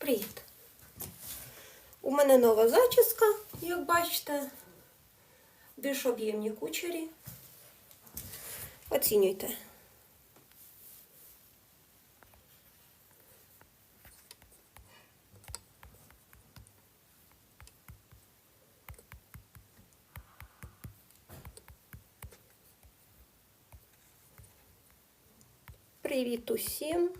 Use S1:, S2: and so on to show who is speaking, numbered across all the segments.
S1: Привіт! У мене нова зачіска, як бачите, більш об'ємні кучері. Оцінюйте. Привіт усім!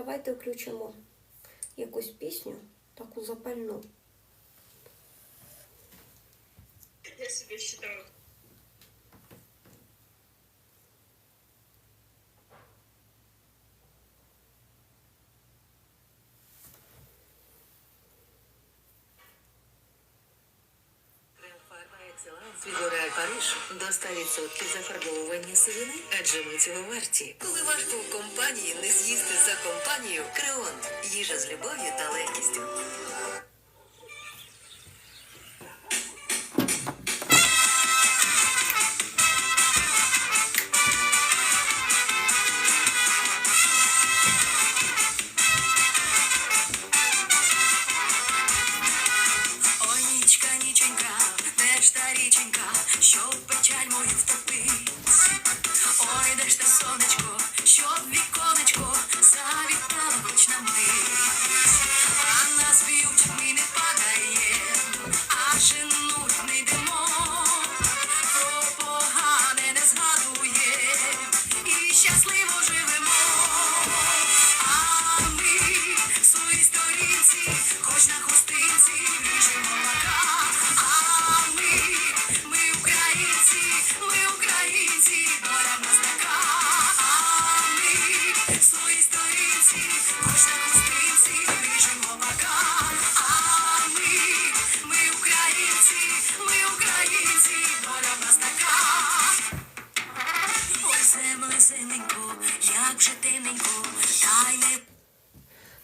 S1: Давайте включимо якусь пісню, таку запальну.
S2: Я себе считаю.
S3: Крем-фарба Екселанс від L'Oréal Париж до 100% зафарбовування сивини, адже ми цього варті. Коли важко у компанії не з'їсти за компанію, Креон. Їжа з любов'ю та легкістю.
S4: Річенька, що печаль мою втопить? Ой, де ж те сонечко, що в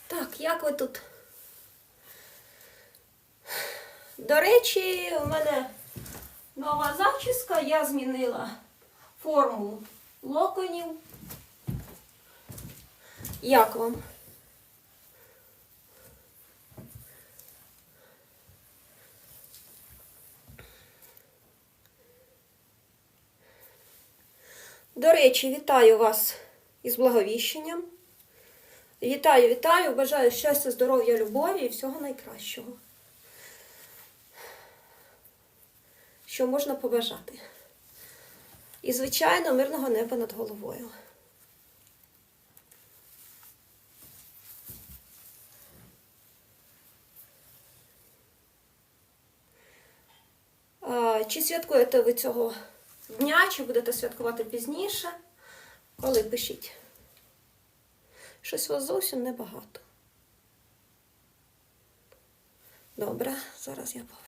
S1: Так, як ви тут? До речі, у мене нова зачіска, я змінила форму локонів. Як вам? До речі, вітаю вас із благовіщенням. Вітаю, вітаю, бажаю щастя, здоров'я, любові і всього найкращого. Що можна побажати? І, звичайно, мирного неба над головою. Чи святкуєте ви цього дня, чи будете святкувати пізніше? Коли пишіть? Щось у вас зовсім небагато. Добре, зараз я поверну.